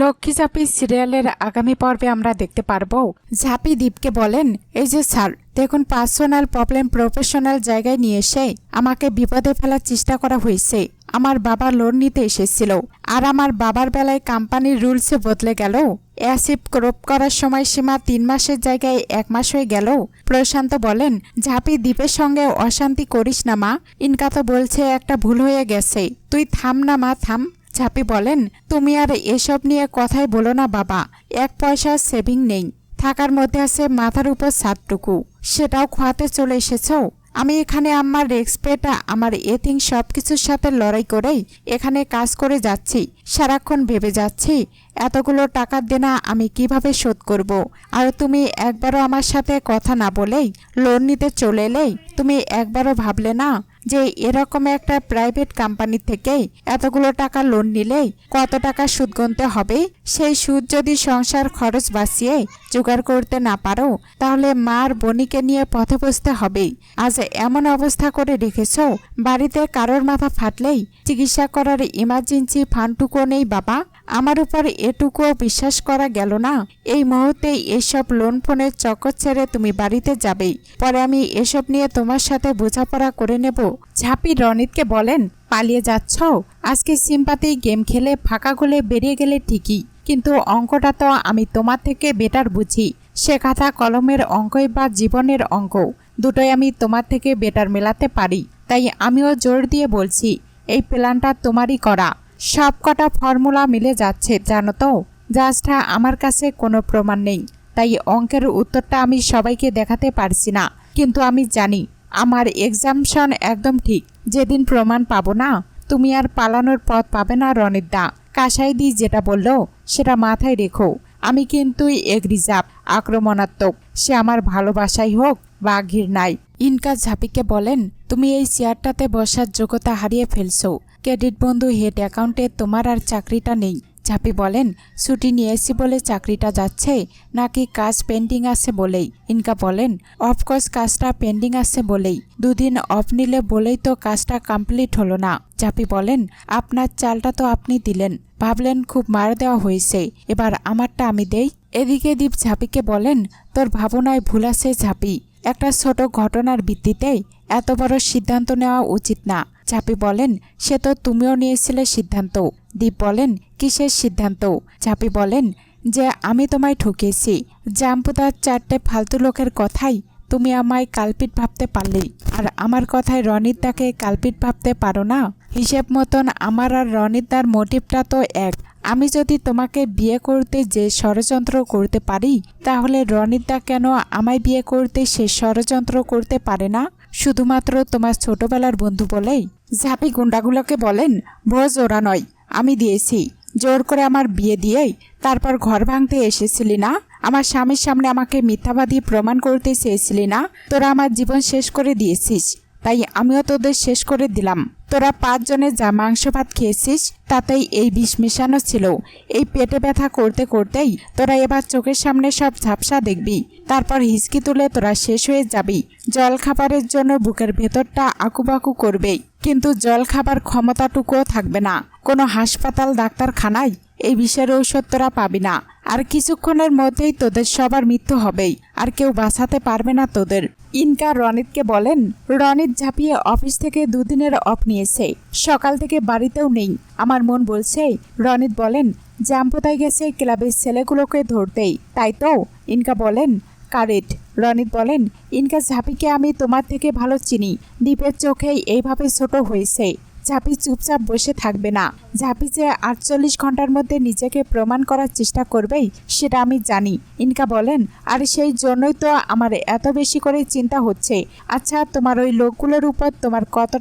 লক্ষ্মী ঝাঁপি সিরিয়ালের আগামী পর্বে আমরা দেখতে পারব। ঝাঁপি দীপকে বলেন, এই যে স্যার, দেখুন পার্সোনাল প্রবলেম প্রফেশনাল জায়গায় নিয়ে এসে আমাকে বিপদে ফেলার চেষ্টা করা হয়েছে। আমার বাবা লোন নিতে এসেছিল। আর আমার বাবার বেলায় কোম্পানির রুলসে বদলে গেল। অ্যাসিড ক্রপ করার সময়সীমা তিন মাসের জায়গায় এক মাস হয়ে গেল। প্রশান্ত বলেন, ঝাঁপি দ্বীপের সঙ্গে অশান্তি করিস না মা। ইনকা তো বলছে একটা ভুল হয়ে গেছে। তুই থাম না মা, থাম। ঝাঁপি বলেন, তুমি আর এসব নিয়ে কথাই বলো না বাবা, এক পয়সা সেভিং নেই। থাকার মধ্যে আছে মাথার উপর সাতটুকু। সেটাও খোয়াতে চলে এসেছ? আমি এখানে আমার রেক্সপেটা, আমার এথিং সব কিছুর সাথে লড়াই করেই এখানে কাজ করে যাচ্ছি, সারাক্ষণ ভেবে যাচ্ছি, এতগুলো টাকার দেনা আমি কীভাবে শোধ করব। আর তুমি একবারও আমার সাথে কথা না বলেই, লোন নিতে চলে এলেই তুমি একবারও ভাবলে না? যে এরকম একটা প্রাইভেট কোম্পানি থেকে এতগুলো টাকা লোন নিলেই কত টাকা সুদ গুনতে হবে? সেই সুদ যদি সংসার খরচ বাঁচিয়ে জোগাড় করতে না পারো, তাহলে মার বনিকে নিয়ে পথে বসতে হবে আজ এমন অবস্থা করে রেখেছ, বাড়িতে কারোর মাথা ফাটলেই চিকিৎসা করার ইমার্জেন্সি ফান্ডটুকু নেই বাবা। আমার উপর এটুকুও বিশ্বাস করা গেল না। এই মুহূর্তে এসব লোন ফোনের চক্কর ছেড়ে তুমি বাড়িতে যাবেই। পরে আমি এসব নিয়ে তোমার সাথে বোঝাপড়া করে নেব। ঝাঁপি রনিতকে বলেন, পালিয়ে যাচ্ছ? আজকে সিম্পাতেই গেম খেলে ফাঁকা গোলে বেরিয়ে গেলে ঠিকই। কিন্তু অঙ্কটা তো আমি তোমার থেকে বেটার বুঝি। সে কথা কলমের অঙ্কই বা জীবনের অঙ্ক। দুটোই আমি তোমার থেকে বেটার মেলাতে পারি। তাই আমিও জোর দিয়ে বলছি, এই প্ল্যানটা তোমারই করা। সব কটা ফর্মুলা মিলে যাচ্ছে, জানো তো? জাস্টটা আমার কাছে কোনো প্রমাণ নেই। তাই অঙ্কের উত্তরটা আমি সবাইকে দেখাতে পারছি না। কিন্তু আমি জানি আমার এক্সামশন একদম ঠিক। যেদিন প্রমাণ পাবো না, তুমি আর পালানোর পথ পাবে না রনিদা। কাসাইদি যেটা বলল, সেটা মাথায় রেখো। আমি কিন্তু এগ্রিজাব আক্রমণাত্মক। সে আমার ভালোবাসাই হোক বা ঘৃণাই ইনকা ঝাপিকে বলেন, তুমি এই চেয়ারটাতে বসার যোগ্যতা হারিয়ে ফেলছো। ক্রেডিট বন্ধু হেড অ্যাকাউন্টে তোমার আর চাকরিটা নেই। ঝাপি বলেন, ছুটি নিয়ে নিয়েছি বলে চাকরিটা যাচ্ছে, নাকি কাজ পেন্ডিং আছে বলেই? ইনকা বলেন অফকোর্স কাজটা পেন্ডিং আছে বলেই, দুদিন অফ নিলে বলেই তো কাজটা কমপ্লিট হলো না। ঝাপি বলেন, আপনার চালটা তো আপনি দিলেন, ভাবলেন খুব মার দেওয়া হয়েছে, এবার আমারটা আমি দেই? এদিকে দীপ ঝাপিকে বলেন, তোর ভাবনায় ভুল আছে ঝাপি, একটা ছোট ঘটনার ভিত্তিতে এত বড় সিদ্ধান্ত নেওয়া উচিত না। ঝাপি বলেন, সে তো তুমিও নিয়েছিলে সিদ্ধান্ত। দীপ বলেন, কিসের সিদ্ধান্ত? ঝাপি বলেন যে, আমি তোমায় ঠকিয়েছি। জাম্পুতার চারটে ফালতু লোকের কথাই তুমি আমায় কালপিট ভাবতে পারলে। আর আমার কথায় রনিতদাকে কালপিট ভাবতে পারো না? হিসেব মতন আমার আর রনিতদার মোটিভটা তো এক। আমি যদি তোমাকে বিয়ে করতে যে ষড়যন্ত্র করতে পারি, তাহলে রনিতদা কেন আমায় বিয়ে করতে সে ষড়যন্ত্র করতে পারে না? শুধুমাত্র তোমার ছোটবেলার বন্ধু বলেই। ঝাপি গুন্ডাগুলোকে বলেন ভোজ ওরা নয়। আমি দিয়েছি। জোর করে আমার বিয়ে দিয়েই তারপর ঘর ভাঙতে এসেছিলি না? আমার স্বামীর সামনে আমাকে মিথ্যাবাদী প্রমাণ করতে চেয়েছিলি না? তোরা আমার জীবন শেষ করে দিয়েছিস। তাই আমিও তোদের শেষ করে দিলাম। তোরা পাঁচজনে যা মাংস ভাত খেয়েছিস, তাতেই এই বিষ মেশানো ছিল। এই পেটে ব্যথা করতে করতেই তোরা এবার চোখের সামনে সব ঝাপসা দেখবি। তারপর হিসকি তুলে তোরা শেষ হয়ে যাবি। জল খাবারের জন্য বুকের ভেতরটা আকুবাকু করবে। কিন্তু জল খাবার ক্ষমতাটুকুও থাকবে না। কোনো হাসপাতাল, ডাক্তারখানায় এই বিষের ঔষধ তোরা পাবি না। আর কিছুক্ষণের মধ্যেই তোদের সবার মৃত্যু হবেই। আর কেউ বাঁচাতে পারবে না তোদের। ইনকা রনিতকে বলেন, রনিত ঝাঁপিয়ে অফিস থেকে দুদিনের অফ নিয়েছে। সকাল থেকে বাড়িতেও নেই। আমার মন বলছে, রনিত বলেন, জাম্পতায় গেছে ক্লাবের ছেলেগুলোকে ধরতেই। তাই তো? ইনকা বলেন, কারেট। রনিত বলেন, ইনকা ঝাঁপিকে আমি তোমার থেকে ভালো চিনি। দ্বীপের চোখেই এইভাবে ছোট হয়েছে। ঝাঁপি চুপচাপ বসে থাকবে না। ঝাঁপি যে আটচল্লিশ ঘণ্টার মধ্যে নিজেকে প্রমাণ করার চেষ্টা করবেই, সেটা আমি জানি। ইনকা বলেন, আর সেই জন্যই তো আমার এত বেশি করে চিন্তা হচ্ছে। আচ্ছা তোমার ওই লোকগুলোর উপর তোমার কত